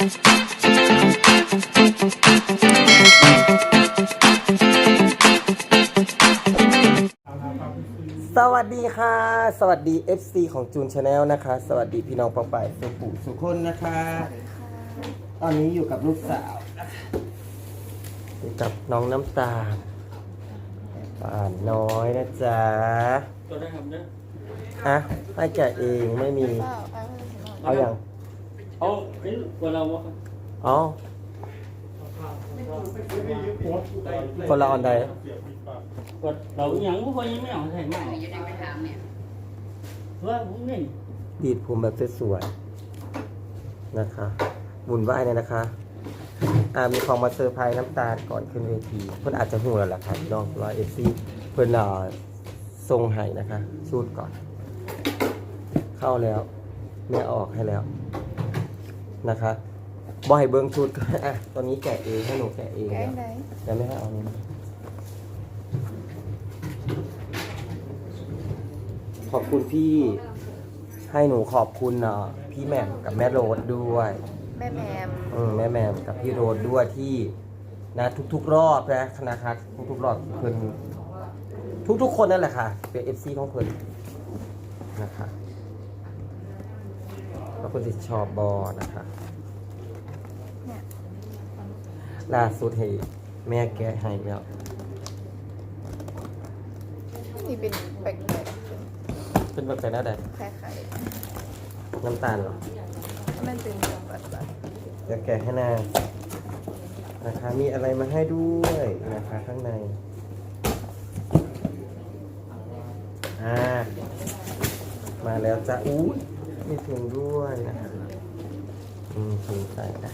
สวัสดีค่ะ สวัสดี FC ของจูนชาแนลนะคะ สวัสดีพี่น้องปองไปายสุขุสุขคนนะคะ ตอนนี้อยู่กับลูกสาวอยู่กับน้องน้ำตาลป่านน้อยนะจ๊ะตัวได้ครับเนี่ยอะให้แกะเองไม่มี เอาอย่าง เอาเป็นกว่าเราวะครับอ๋อคนละออนใดกว่าเราอย่างพวกคนยังไม่เอาใส่ไม่เอาอยู่ในไปถามเนี่ยเพราะว่าผมนี่ดีดผมแบบสวยๆนะคะบุญไหว้เนี่ยนะคะอ่ามีของมาเซอร์ไพรส์น้ำตาลก่อนขึ้นเวทีเพื่อนอาจจะหูแล้วล่ะค่ะพี่น้องร้อยเอฟซีเพื่อนรอทรงให้นะคะชูดก่อน เข้าแล้วแม่ออกให้แล้ว นะคะบอยเบิ้งชุดก็อะตอนนี้แกะเองให้หนูแกะเองแกแล้วงไหนจะไม่ให้เอานี้ขอบคุณพี่ให้หนูขอบคุณเนาะพี่แหม่มกับแม่โรดด้วยแม่แมมอืมแม่แหม่มกับพี่โรดด้วยที่นะทุก ๆ รอบนะนะครับทุกๆรอบเพิ่นทุกๆคนนั่นแหละค่ะ เป็นเอฟซีของเพิ่นนะคะ แล้วคนที่ชอบบอนะคะ เนี่ยล่าสุดให้แม่แกะให้แล้วนี่เป็นแปลกเป็นแบบไหนนะใดๆคล้ายน้ำตาลเหรอๆมันเป็นแบบแบบแบบจะแกะให้นางนะคะ มีอะไรมาให้ด้วยนะคะข้างใน อ่า มาแล้วจ้ะอู้ ยมีถุงด้วยนะคะอืมถุงใส่นะ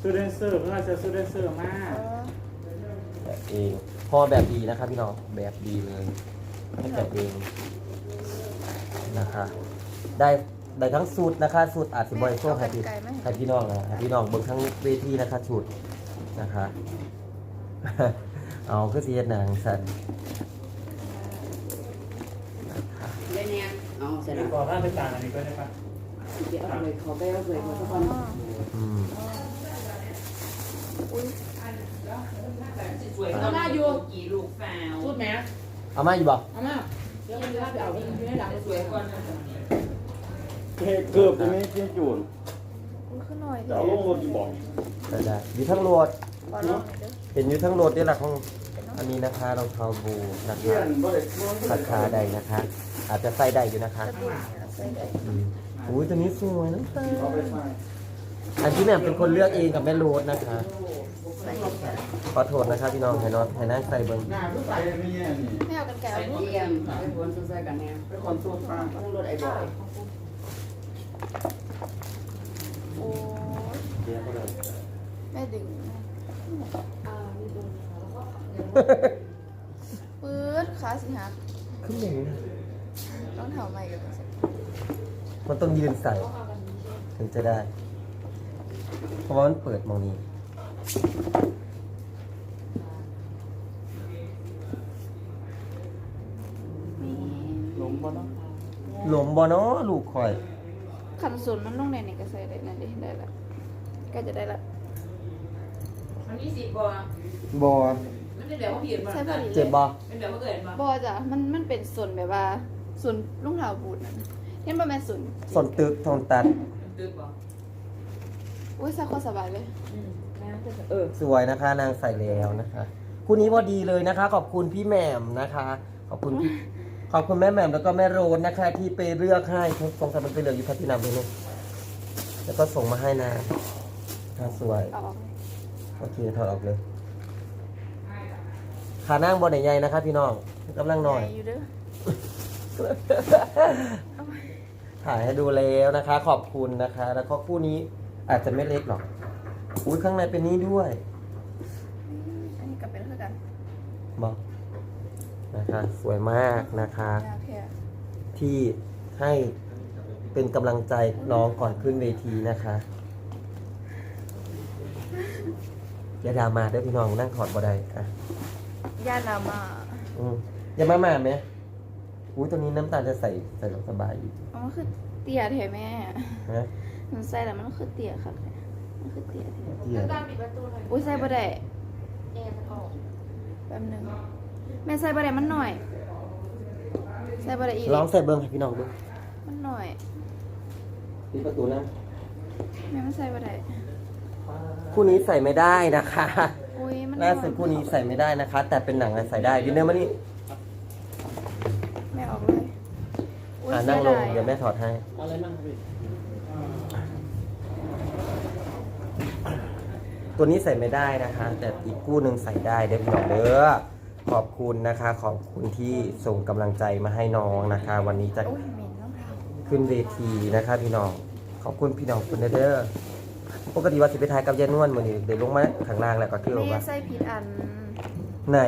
ซูเดนเซอร์เพื่อจะซูเดนเซอร์มาอ๋อแบบเองพอแบบดีนะครับพี่น้องแบบดีเลยให้แบบเองนะคะได้ได้ทั้งสูตรนะคะสูตรอาจจะบริโภคให้พี่ให้พี่น้องนะให้พี่น้องเบิ่งทั้งเวทีนะคะสูตรนะคะ เอาคือสิเฮ็ดหนังสันนะคะ เล่น เนี่ยเอาเสร็จแล้วขอท่านไปจานอันนี้ก็ได้ครับเดี๋ยวเอาเลยขอไปเอาเลยขอสักคนอ๋ออืมอุ้ยเอามาอยู่กี่ลูกแฟวพูดไหมเอามาอยู่บ่เอามาเดี๋ยวมันจะไปเอาที่ให้หลังสวยก่อนเกือบจะไม่กินจูนอุ้ยขึ้นหน่อยดิจะเอาลงรถอยู่บอกได้ได้อยู่ทั้งโหลด ขอลองหน่อยเด้อเห็นอยู่ทั้งโหลดนี่แหละของอันนี้นะคะรองเท้าบูนะคะราคาใดนะคะ อาจจะใส่ได้อยู่นะคะกระดุมเนี่ยใส่ได้อืมอุ้ยตัวนี้สวยนะตาอันที่แหม่มเป็นคนเลือกเองกับแม่โรดนะคะใส่ขอโทษนะครับพี่น้องให้น้องให้นั่งใส่เบิ้งไม่เอากันไก่ไปเอาลูกเยี่ยมไปผลสู้ๆกันเนี่ยไปคนสู้ฟ้าต้องรถไอ้บอยโอ้ยแม่ดึงปื๊ดขาสิหักขึ้นอย่างนี้นะ ต้องเท้าใหม่กันสิมันต้องยืนใส่ ถึงจะได้ เพราะว่ามันเปิดมองนี้ลงบ่เนาะหลมบอเนาะลูกคอยขันส่วนมันลงในนี่ก็ใส่ได้นั่นดิได้ละก็จะได้ละอันนี้สิบบอบอมันเป็นแบบว่าผิดมาใช่พอดีเจ็บบอเป็นแบบว่าเกิดมาบอจ้ะมันมันเป็นส่วนแบบว่า ส่วนลุงเท้าบูดนั่นเห็นประมาณส่วนสนตึกทองตัดตึกบ่อุ้ยใส่ข้อสบายเลยเออสวยนะคะ นางใส่แล้วนะคะคู่นี้พอดีเลยนะคะ ขอบคุณพี่แหม่มนะคะ ขอบคุณพี่ขอบคุณแม่แหม่มแล้วก็แม่โรนนะคะ ที่ไปเลือกให้สงสัยมันไปเหลืออยู่พัทินัมเลยเนี่ยแล้วก็ส่งมาให้นะน่าสวยเอาออกเลยโอเคถอดออกเลยขานั่งบนใหญ่ๆนะครับพี่น้องกำลังหน่อยใหญ่อยู่เด้อ ถ่ายให้ดูแล้วนะคะ ขอบคุณนะคะ แล้วก็คู่นี้อาจจะไม่เล็กหรอก อุ้ยข้างในเป็นนี้ด้วย อันนี้ก็เป็นคือกันบอกนะคะ สวยมากนะคะ ยาแพรที่ให้เป็นกำลังใจน้องก่อนขึ้นเวทีนะคะอย่าดรามาเด้วยพี่น้องนั่งถอดบ่ได้อะย่านามา อืมอย่ามามาไหม อุ้ยตัวนี้น้ำตาลจะใส่ใส่ลงสบายอยู่เอามันคือเตี่ยแท้แม่นะมันใส่แล้วมันคือเตี่ยค่ะคือเตี้ยเตี้ยอุ้ยใส่บ่ได้แป๊บหนึงแม่ใส่บ่ได้มันหน่อย ใส่บ่ได้อีกลองใส่เบิ้งให้พี่น้องดูมันหน่อยปิดประตูนะแม่มันใส่บ่ได้คู่นี้ใส่ไม่ได้นะคะ อุ้ยมันหน่ล่าอย สุดคู่นี้ใส่ไม่ได้นะคะ แต่เป็นหนังอะใส่ได้ดินเนอร์มานี่ อุ้ยอ่าเสีนั่งยลงดายเดี๋ยวแม่ถอดให้อะไรมั่งพี่ตัวนี้ใส่ไม่ได้นะคะ แต่อีกคู่หนึ่งใส่ได้เด้อพี่น้องเด้อขอบคุณนะคะ ขอบคุณที่ส่งกำลังใจมาให้น้องนะคะ วันนี้จะอุ้ยเหม็นรองเท้าขึ้นเวทีนะคะ พี่น้องขอบคุณพี่น้องคุณเด้อปกติว่าสิไปถ่ายกับยายนวลมื้อนี้เดี๋ยวลงมาข้างล่างแล้วก็คือแม่ว่าใส่ผิดอันไหน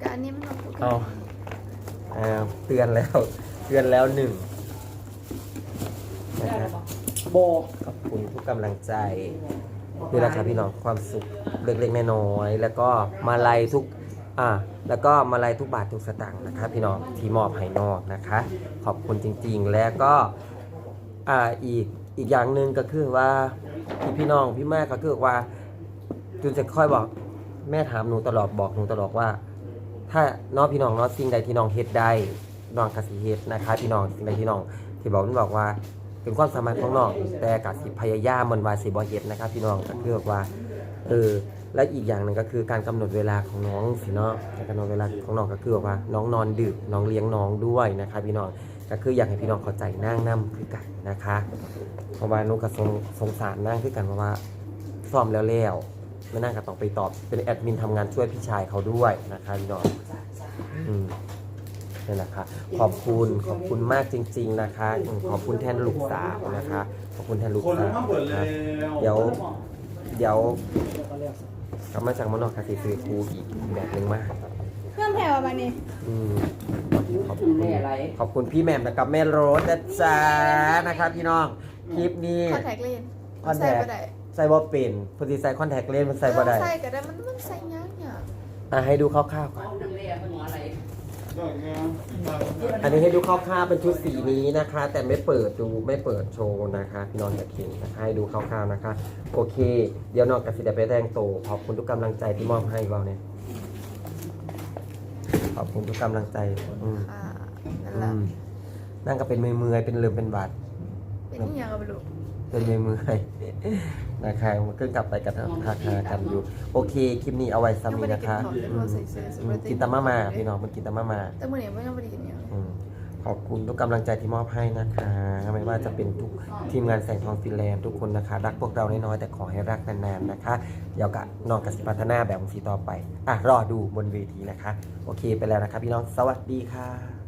กอันนี้มันออกเอาอ่าเตือนแล้ว เตือนแล้วหนึ่งนะคะโบขอบคุณทุกกำลังใจนี่แหละครับพี่น้องความสุขเล็กๆน้อยๆแล้วก็มาลัยทุกอ่าแล้วก็มาลัยทุกบาททุกสตางค์นะครับพี่น้องที่มอบให้นอกนะคะ ขอบคุณจริงๆ แล้วก็อ่าอีกอีกอย่างหนึ่งก็คือว่าพี่พี่น้องพี่แม่ก็คือว่าจูจะค่อยบอกแม่ถามหนูตลอดบอกหนูตลอดว่า ถ้าน้องพี่น้องเนาะสิ่งใดที่น้องเฮ็ดได้ น้องกสิเฮ็ดนะคะพี่น้องสิ่งใดที่น้องที่บอกนั่บอกว่าเป็นความสามารถของน้องแต่กสิพยายามมันว่าสิบ่เฮ็ดนะครับพี่น้องก็คือแบบว่าเออและอีกอย่างหนึ่งก็คือการกำหนดเวลาของน้องสิเนาะการกำหนดเวลาของน้องก็คือแบบว่าน้องนอนดึกน้องเลี้ยงน้องด้วยนะคะพี่น้องก็คืออยากให้พี่น้องเข้าใจนั่งนํคือกันนะคะเพราะว่านุกก็สงสงสารนั่งคือกันเพราะว่าซ้อมแล้วแล้วไม่นั่งก็ต้องไปตอบเป็นแอดมินทำงานช่วยพี่ชายเขาด้วยนะคะพี่น้องอืม นี่นนะคะ ขอบคุณขอบคุณมากจริง ๆนะคะอืมขอบคุณแทนลูกสาวนะคะ ขอบคุณแทนลูกคนสาวมาเปิดนะแล้คะว เดี๋ยวเดี๋ยวกลับมาจากมอนอกคาสิซื้อครูอีกแบบหนึ่งมาก เพื่อนแถวมานี่อืมขอบคุณขอบคุณพี่แหม่มนะครับแม่โรสนะจ๊ะนะครับพี่น้อง คลิปนี้ คอนแทคเลนคอนแทใส่คบ่ได้ใส่บ่เป็นพอดีใส่คอนแทคเลนส์มันใส่บ่ได้ใส่ก็ได้มันมันใส่ยากเนี่ยอะให้ดูคร่าวๆก่อน เอาดึงเลยอะเป็นหัวอะไร อันนี้ให้ดูคร่าวๆเป็นชุดสีนี้นะคะ แต่ไม่เปิดดูไม่เปิดโชว์นะคะพี่น้องจะเห็นนะคะให้ดูคร่าวๆนะคะ โอเค เดี๋ยวนอกจากสิเดไปแต่งโตวขอบคุณทุกกำลังใจที่มอบให้เราเนี่ยขอบคุณทุกกำลังใจอืมอ่านั่นอืแหละมนั่งก็เป็นมือมือๆเป็นเลืมเป็นบาดเป็นที่ยังเอาไปดูเป็นมือมือๆนะคะมันก็กลับไปกันทักหากันอยู่ โอเคคลิปนี้เอาไว้ซ้ำนี้นะคะอืมอืมกินตามามาพี่น้องมันกินตามามา แต่มื้อนี้ไม่ต้องไปกินเนี่ยอืมขอบคุณทุกกำลังใจที่มอบให้นะคะไม่ว่าจะเป็นทุกทีมงานแสงทองฟินแลนด์ทุกคนนะคะ รักพวกเราน้อยๆแต่ขอให้รักนานๆนะคะ เดี๋ยวกะนองกสิพัฒนาแบบสีต่อไป อะ รอดูบนเวทีนะคะ โอเคไปแล้วนะคะพี่น้องสวัสดีค่ะ